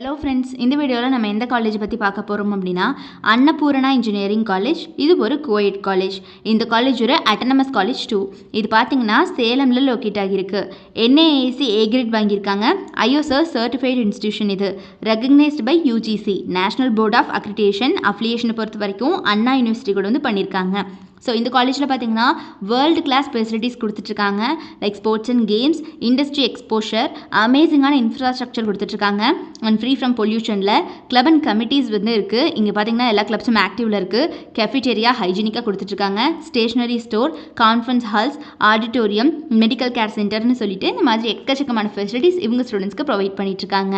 Hello friends இந்த வீடியோவில் நம்ம எந்த காலேஜ் பற்றி பார்க்க போகிறோம் அப்படின்னா அன்னபூரணா இன்ஜினியரிங் காலேஜ் இது ஒரு கோயட் காலேஜ் இந்த காலேஜ் ஒரு அட்டனமஸ் காலேஜ் டூ இது பார்த்தீங்கன்னா சேலமில் லொக்கேட் ஆகியிருக்கு. என்ஏஏசி ஏ கிரேட் வாங்கியிருக்காங்க. ஐஓசர் சர்டிஃபைடு இன்ஸ்டியூஷன் இது. Recognised by UGC national board of accreditation அஃபிலியேஷனை பொறுத்த வரைக்கும் அண்ணா யூனிவர்சிட்டி கூட வந்து பண்ணியிருக்காங்க. ஸோ இந்த காலேஜில் பார்த்தீங்கன்னா வேர்ல்டு கிளாஸ் ஃபெசிலிட்டிஸ் கொடுத்துட்ருக்காங்க. Like sports and games industry exposure அமேசிங்கான இன்ஃப்ராஸ்ட்ரக்சர் கொடுத்துட்ருக்காங்க. அண்ட் ஃப்ரீ ஃப்ரம் பொல்யூஷனில் கிளப் அண்ட் கமிட்டிஸ் வந்து இருக்குது இங்கே பார்த்தீங்கன்னா எல்லா கிளப்ஸும் ஆக்டிவில் இருக்குது கெஃபிடேரியா ஹைஜீனிக்காக கொடுத்துட்ருக்காங்க. Stationery store conference halls auditorium medical care சென்டர்னு சொல்லிட்டு இந்த மாதிரி எக்கச்சக்கமான ஃபெசிலிட்டிஸ் இவங்க ஸ்டூடெண்ட்ஸ்க்கு ப்ரொவைட் பண்ணிட்டுருக்காங்க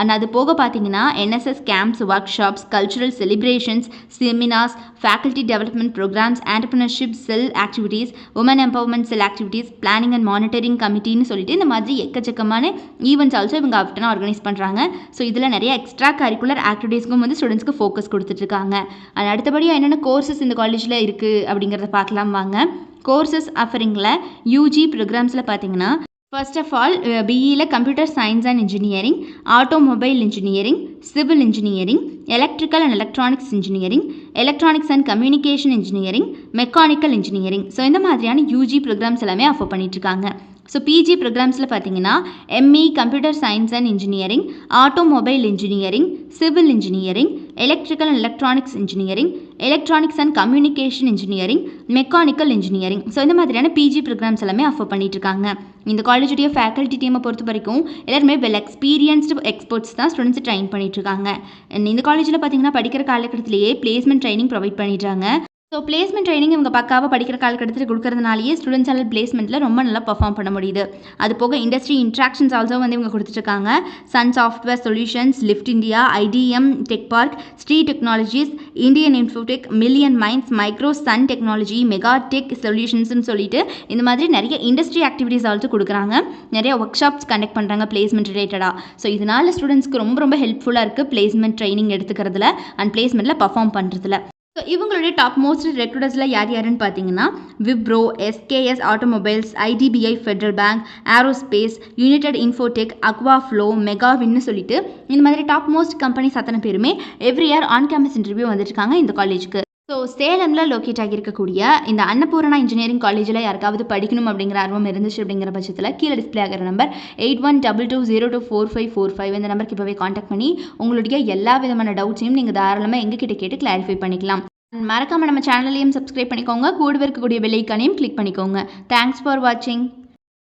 அண்ட் அது போக பார்த்தீங்கன்னா NSS camps workshops cultural celebrations seminars faculty development programmes entrepreneurship cell activities women empowerment cell activities planning and monitoring கமிட்டின்னு சொல்லிட்டு இந்த மாதிரி எக்கச்சக்கமான ஈவெண்ட்ஸ் ஆல்சோ இவங்க ஆஃப்டனாக ஆர்கனைஸ் பண்ணுறாங்க ஸோ இதில் நிறைய எக்ஸ்ட்ரா கரிக்குலர் ஆக்டிவிட்டீஸ்க்கும் வந்து ஸ்டூடெண்ட்ஸ்க்கு ஃபோக்கஸ் கொடுத்துட்ருக்காங்க அண்ட் அடுத்தபடியாக என்னென்ன கோர்சஸ் இந்த காலேஜில் இருக்குது அப்படிங்கிறத பார்க்கலாம் வாங்க. கோர்சஸ் ஆஃபரிங்கில் யூஜி ப்ரோக்ராம்ஸில் பார்த்தீங்கன்னா first of all பிஇயில் computer science and engineering automobile engineering civil engineering electrical and electronics engineering electronics and communication engineering mechanical engineering so இந்த மாதிரியான யூஜி ப்ரோக்ராம்ஸ் எல்லாமே ஆஃபர் பண்ணிட்டுருக்காங்க. ஸோ பிஜி ப்ரோக்ராம்ஸில் பார்த்தீங்கன்னா ME computer science and engineering automobile engineering civil engineering electrical and electronics engineering electronics and communication engineering mechanical engineering so இந்த மாதிரியான PG programs எல்லாமே offer இருக்காங்க இந்த காலேஜுடைய ஃபேக்கல்ட்டி டீமை பொறுத்த வரைக்கும் எல்லாருமே வெல் எக்ஸ்பீரியன்ஸ்டு எக்ஸ்பர்ட்ஸ் தான் ஸ்டூடெண்ட்ஸ் ட்ரெயின் பண்ணிகிட்ருக்காங்க இந்த காலேஜில் பார்த்தீங்கன்னா படிக்கிற காலகட்டத்திலேயே பிளேஸ்மெண்ட் ட்ரைனிங் ப்ரொவைட் பண்ணிடுறாங்க ஸோ பிளேஸ்மெண்ட் ட்ரைனிங் இவங்க பக்காவாக படிக்கிற காலக்கட்டத்தில் கொடுக்கறதுனாலேயே ஸ்டூடெண்ட்ஸால் பிளேஸ்மெண்ட்டில் ரொம்ப நல்லா பர்ஃபார்ம் பண்ண முடியுது. அது போக இண்டஸ்ட்ரி இன்ட்ராக்ஷன்ஸ் ஆல்சோ வந்து இவங்க கொடுத்துட்ருக்காங்க. Sun Software Solutions Lift India ITM Tech Park Sri Technologies Indian Infotech Million Minds Micro Sun Technology Mega Tech சொல்யூஷன்ஸ்னு சொல்லிட்டு இந்த மாதிரி நிறைய இண்டஸ்ட்ரி ஆக்டிவிட்டீஸ் ஆல்சோ கொடுக்குறாங்க. நிறைய ஒர்க் ஷாப்ஸ் கண்டக்ட் பண்ணுறாங்க பிளேஸ்மெண்ட் ரிலேட்டடாக ஸோ இதனால் ஸ்டூடெண்ட்ஸ்க்கு ரொம்ப ரொம்ப ஹெல்ப்ஃபுல்லாக இருக்குது பிளேஸ்மெண்ட் ட்ரைனிங் எடுத்துக்கிறதுல அண்ட் பிளேஸ்மெண்ட்டில் பர்ஃபார்ம் பண்ணுறதுல ஸோ இவங்களுடைய டாப் மோஸ்ட் ரெக்ரூட்டர்ஸில் யார் யாருன்னு பார்த்தீங்கன்னா Wipro SKS Automobiles IDBI Federal Bank Aerospace United Infotech Aqua Flow மெகாவின்னு சொல்லிட்டு இந்த மாதிரி டாப் மோஸ்ட் கம்பெனிஸ் அத்தனை பேருமே every year on campus interview வந்துட்டுருக்காங்க இந்த காலேஜுக்கு ஸோ சேலமில் லொக்கேட் ஆகியிருக்கக்கூடிய இந்த அன்னபூரணா இன்ஜினியரிங் காலேஜில் யாருக்காவது படிக்கணும் அப்படிங்கிற ஆர்வம் இருந்துச்சு அப்படிங்கிற பட்சத்தில் கீழே டிஸ்பிளே ஆகிற number eight one double two zero two four five four five இந்த நம்பருக்கு இப்போவே காண்டாக்ட் பண்ணி உங்களுடைய எல்லா விதமான டவுட்ஸையும் நீங்கள் தாராளமாக எங்ககிட்ட கேட்டு கிளாரிஃபை பண்ணிக்கலாம். மறக்காமல் நம்ம சேனலையும் சப்ஸ்கிரைப் பண்ணிக்கோங்க. கூடவே இருக்கக்கூடிய பெல்லைக்கானையும் கிளிக் பண்ணிக்கோங்க. தேங்க்ஸ் ஃபார் வாட்சிங்